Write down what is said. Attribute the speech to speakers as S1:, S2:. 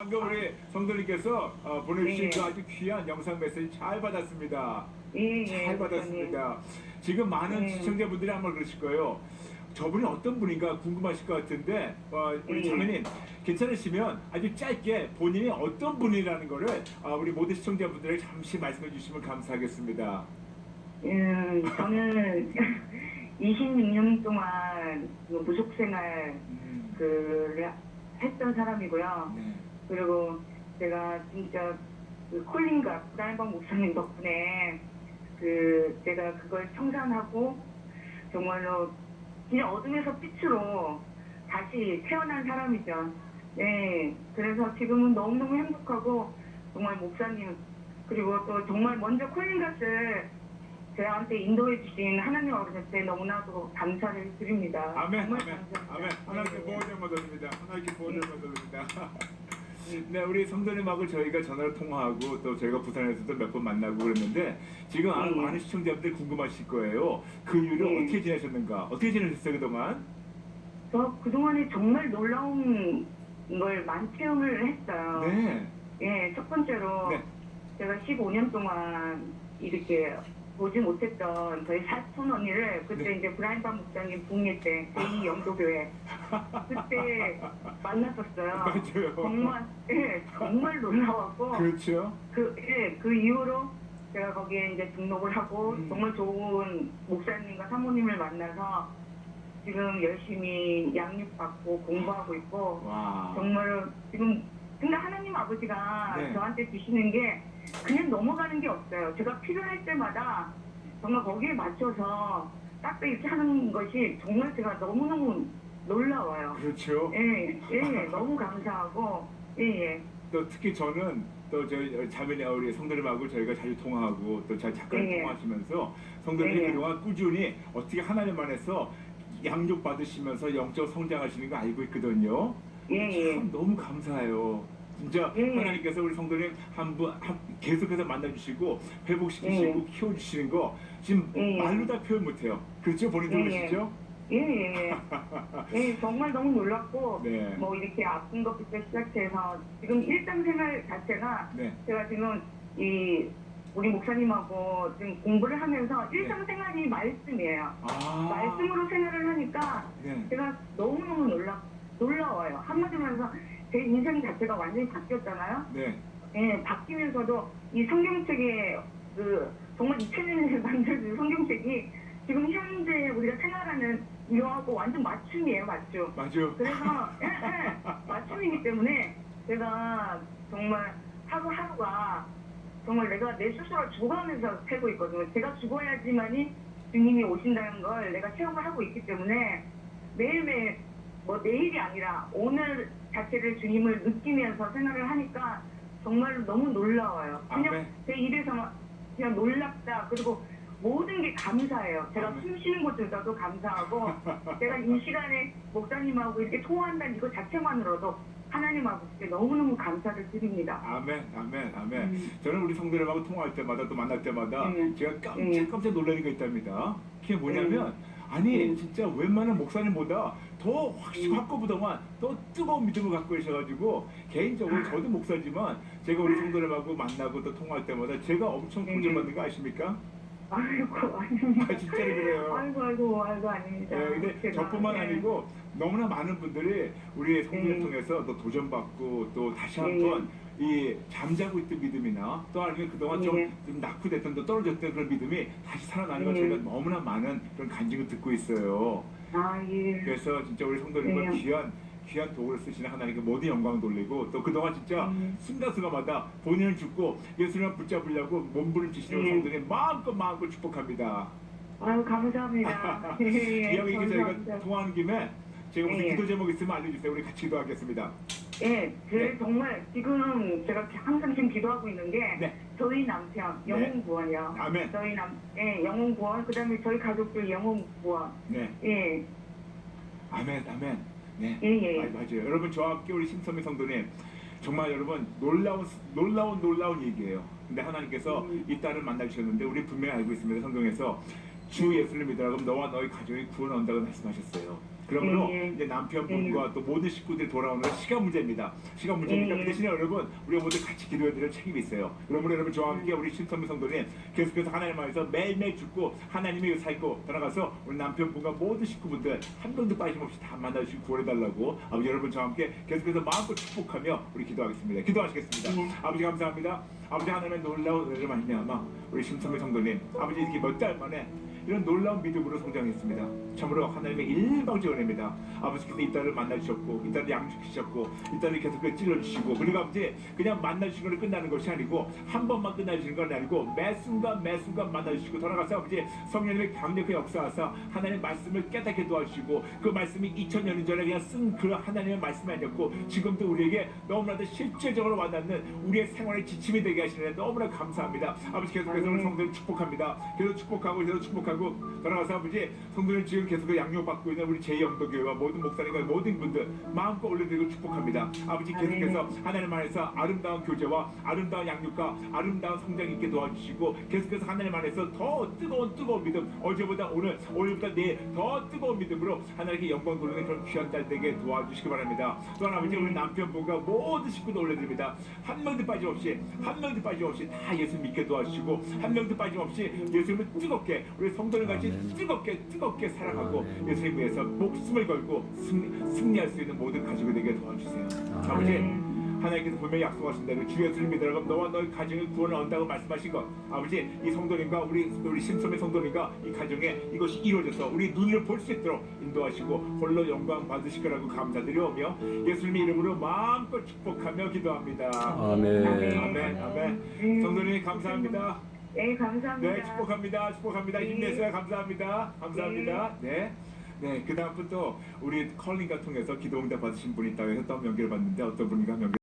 S1: 방금 우리 성도님께서 어, 보내주신
S2: 네.
S1: 그 아주 귀한 영상 메시지 잘 받았습니다.
S2: 예, 예,
S1: 잘. 받았습니다. 지금 많은
S2: 네.
S1: 시청자분들이 아마 그러실 거예요. 저분이 어떤 분인가 궁금하실 것 같은데 어, 우리
S2: 네.
S1: 자매님 괜찮으시면 아주 짧게 본인이 어떤 분이라는 거를 어, 우리 모든 시청자분들에게 잠시 말씀해 주시면 감사하겠습니다.
S2: 음, 저는 26년 동안 그 무속 생활
S1: 음,
S2: 그 했던 사람이고요.
S1: 네.
S2: 그리고 제가 진짜 그 콜린과 부다인방 목사님 덕분에 그 제가 그걸 청산하고 정말로 그냥 어둠에서 빛으로 다시 태어난 사람이죠. 네. 그래서 지금은 너무너무 행복하고 정말 목사님 그리고 또 정말 먼저 콜린갓을 저한테 인도해 주신 하나님 아버지한테 너무나도 감사를 드립니다.
S1: 아멘, 아멘. 아멘. 하나님께
S2: 네.
S1: 보호를 받습니다. 하나님께 보호를 받습니다. 네, 우리 성도님하고 저희가 전화로 통화하고 또 저희가 부산에서도 몇 번 만나고 그랬는데 지금 아-
S2: 네.
S1: 많은 시청자분들 궁금하실 거예요. 그 이후로
S2: 네.
S1: 어떻게 지내셨는가? 어떻게 지내셨어요 그동안?
S2: 저 그동안에 정말 놀라운 걸 많이 체험을 했어요.
S1: 네,
S2: 예, 첫 번째로
S1: 네.
S2: 제가 15년 동안 이렇게 보지 못했던 저희 사촌 언니를 그때
S1: 네.
S2: 이제 브라인반 목사님 북예 때 제2 영도교회 그때 만났었어요.
S1: 맞아요.
S2: 정말 예, 정말 놀라웠고
S1: 그렇죠.
S2: 그, 예, 그 이후로 제가 거기에 이제 등록을 하고
S1: 음.
S2: 정말 좋은 목사님과 사모님을 만나서 지금 열심히 양육받고 공부하고 있고
S1: 와.
S2: 정말 지금 근데 하나님 아버지가
S1: 네.
S2: 저한테 주시는 게 그냥 넘어가는 게 없어요. 제가 필요할 때마다 정말 거기에 맞춰서 딱 이렇게 하는 것이 정말 제가 너무너무 놀라워요.
S1: 그렇죠.
S2: 예, 예, 너무 감사하고, 예, 예.
S1: 또 특히 저는 또 저희 자매네 우리 성도님하고 저희가 자주 통화하고 또 자- 잠깐
S2: 네.
S1: 통화하시면서 성도님이
S2: 네.
S1: 그동안 꾸준히 어떻게 하나님 안에서 양육 받으시면서 영적 성장하시는 거 알고 있거든요.
S2: 예, 예.
S1: 참 너무 감사해요. 진짜
S2: 예.
S1: 하나님께서 우리 성도님 한분 한, 계속해서 만나주시고 회복시키시고
S2: 예.
S1: 키워주시는 거 지금
S2: 예.
S1: 말로 다 표현 못해요. 그렇죠? 본인도
S2: 예.
S1: 그러시죠?
S2: 예, 예, 예. 예, 정말 너무 놀랐고,
S1: 네.
S2: 뭐 이렇게 아픈 것부터 시작해서 지금 일상생활 자체가
S1: 네.
S2: 제가 지금 이 우리 목사님하고 지금 공부를 하면서 일상생활이 말씀이에요.
S1: 아.
S2: 말씀으로 생활을 하니까
S1: 네.
S2: 제가 너무너무 놀라, 놀라워요. 한마디로 해서 제 인생 자체가 완전히 바뀌었잖아요.
S1: 네.
S2: 예, 바뀌면서도 이 성경책에 그 정말 2000년에 만든 성경책이 지금 현재 우리가 생활하는 이거하고 완전 맞춤이에요, 맞춤.
S1: 맞아요.
S2: 그래서 예, 예, 맞춤이기 때문에 제가 정말 하루하루가 정말 내가 내 스스로 죽어가면서 살고 있거든요. 제가 죽어야지만이 주님이 오신다는 걸 내가 체험을 하고 있기 때문에 매일매일 뭐 내일이 아니라 오늘 자체를 주님을 느끼면서 생활을 하니까 정말 너무 놀라워요. 그냥
S1: 아멘.
S2: 제 입에서만 그냥 놀랍다. 그리고 모든 게 감사해요. 제가
S1: 아멘.
S2: 숨 쉬는 것조차도 감사하고 제가 이 시간에 목사님하고 이렇게 통화한다는 이거 자체만으로도 하나님 아버지께 너무너무 감사를 드립니다.
S1: 아멘, 아멘, 아멘.
S2: 음.
S1: 저는 우리 성도님하고 통화할 때마다 또 만날 때마다
S2: 음.
S1: 제가 깜짝
S2: 음.
S1: 깜짝 놀라는 게 있답니다. 그게 뭐냐면 아니
S2: 음.
S1: 진짜 웬만한 목사님보다 더 확실히
S2: 음.
S1: 확고부동한 더 뜨거운 믿음을 갖고 계셔가지고 개인적으로 저도 목사지만 제가 우리 성도님하고 만나고 또 통화할 때마다 제가 엄청
S2: 음.
S1: 공정받는 거 아십니까?
S2: 아이고 아닙니다.
S1: 아, 진짜로 그래요.
S2: 아이고 아이고 아이고 아닙니다.
S1: 예, 근데
S2: 제가,
S1: 저뿐만
S2: 네.
S1: 아니고 너무나 많은 분들이 우리의 성도를
S2: 음.
S1: 통해서 또 도전받고 또 다시
S2: 네.
S1: 한번 이 잠자고 있던 믿음이나 또 아니면 그동안 좀,
S2: 네.
S1: 좀 낙후됐던 또 떨어졌던 그런 믿음이 다시 살아나는 걸
S2: 네.
S1: 저희가 너무나 많은 그런 간증을 듣고 있어요.
S2: 아 예.
S1: 그래서 진짜 우리 성도님과
S2: 네.
S1: 귀한 귀한 도구를 쓰시는 하나님께 모든 영광을 돌리고 또 그동안 진짜
S2: 음.
S1: 순간순간마다 본인을 죽고 예수님을 붙잡으려고 몸부림치시는
S2: 네.
S1: 성도님 마음껏 마음껏 축복합니다.
S2: 아유 감사합니다. 예, 예,
S1: 이왕 이게 저희가. 통화하는 김에 제가 무슨
S2: 예.
S1: 기도 제목 있으면 알려주세요. 우리 같이 기도하겠습니다.
S2: 예, 제
S1: 네.
S2: 정말 지금 제가 항상 지금 기도하고 있는 게
S1: 네.
S2: 저희 남편
S1: 네.
S2: 영혼 구원이요.
S1: 아멘.
S2: 저희 남, 예, 영혼 구원. 그다음에 저희 가족들 영혼 구원.
S1: 네.
S2: 예,
S1: 아멘. 아멘. 네.
S2: 예, 예.
S1: 아, 맞아요. 여러분 저와 함께 우리 심선미 성도님 정말 여러분 놀라운 놀라운 놀라운 얘기예요. 근데 하나님께서
S2: 음.
S1: 이 딸을 만나 주셨는데 우리 분명히 알고 있습니다. 성경에서 주 예수를 믿으라 그럼 너와 너희 가족이 구원 얻는다고 말씀하셨어요. 그러므로
S2: 예, 예.
S1: 이제 남편분과 또 모든 식구들이 돌아오는 건 시간 문제입니다. 시간 문제니까
S2: 예,
S1: 그
S2: 예.
S1: 대신에 여러분 우리가 모두 같이 기도해야 될 책임이 있어요. 그러므로 여러분 저와 함께 우리 신선미 성도님 계속해서 하나님 안에서 매일매일 죽고 하나님이 살고 돌아가서 우리 남편분과 모든 식구분들 한 명도 빠짐없이 다 만나주시고 구원해달라고 아버지 여러분 저와 함께 계속해서 마음껏 축복하며 우리 기도하겠습니다. 기도하시겠습니다.
S2: 예.
S1: 아버지 감사합니다. 아버지 하나님의 놀라운 은혜를 말미암아 우리 심성미 성도님 아버지 이렇게 몇 달 만에 이런 놀라운 믿음으로 성장했습니다. 참으로 하나님의 일방적 은혜입니다. 아버지께서 이 딸을 만나주셨고 이 딸을 양육시켰고 이 딸을 계속 찔러주시고 그리고 아버지 그냥 만나주신 걸로 끝나는 것이 아니고 한 번만 끝나주시는 건 아니고 매 순간 매 순간 만나주시고 돌아가서 아버지 성령님의 강력한 역사하사 하나님의 말씀을 깨닫게 도와주시고 그 말씀이 2000년 전에 그냥 쓴그 하나님의 말씀이 아니었고 지금도 우리에게 너무나도 실제적으로 와닿는 우리의 생활의 지침이 되게 하시는 너무나 감사합니다. 아버지 계속해서. 성도를 축복합니다. 계속 축복하고 계속 축복하고 돌아가서 아버지 성도님 지금 계속 양육받고 있는 우리 제2영도 교회와 모든 목사님과 모든 분들 마음껏 올려드리고 축복합니다. 아버지 계속해서 하나님 안에서 아름다운 교제와 아름다운 양육과 아름다운 성장 있게 도와주시고 계속해서 하나님 안에서 더 뜨거운 뜨거운 믿음 어제보다 오늘 오늘보다 내일 더 뜨거운 믿음으로 하나님께 영광 돌리는 그런 귀한 딸 되게 도와주시기 바랍니다. 또한 아버지 우리 남편분과 모든 식구도 올려드립니다. 한 명도 빠짐없이 한 명도 빠짐없이 다 예수 믿게 도와주시고 한 명도 빠짐없이 예수님을 뜨겁게 우리 성 도를 같이
S3: 아멘.
S1: 뜨겁게 뜨겁게 사랑하고. 예수님 위해서 목숨을 걸고 승리, 승리할 수 있는 모든 가족이 되게 도와주세요. 자, 아버지. 하나님께서 분명히 약속하신 대로 주 예수를 믿으라고 너와 너희 가정의 구원을 얻는다고 말씀하신 것 아버지 이 성도님과 우리 우리 심성의 성도님과 이 가정에 이것이 이루어져서 우리 눈을 볼 수 있도록 인도하시고 홀로 영광 받으실 거라고 감사드리오며 예수님의 이름으로 마음껏 축복하며 기도합니다.
S3: 아멘.
S1: 아멘 아멘
S2: 음.
S1: 성도님 감사합니다.
S2: 네, 감사합니다.
S1: 네, 축복합니다. 축복합니다.
S2: 네.
S1: 힘내세요. 감사합니다. 감사합니다. 네. 네, 그 다음 분또 우리 컬링가 통해서 기도 응답 받으신 분이 있다고 해서 또 연결을 받는데 어떤 분인가 연결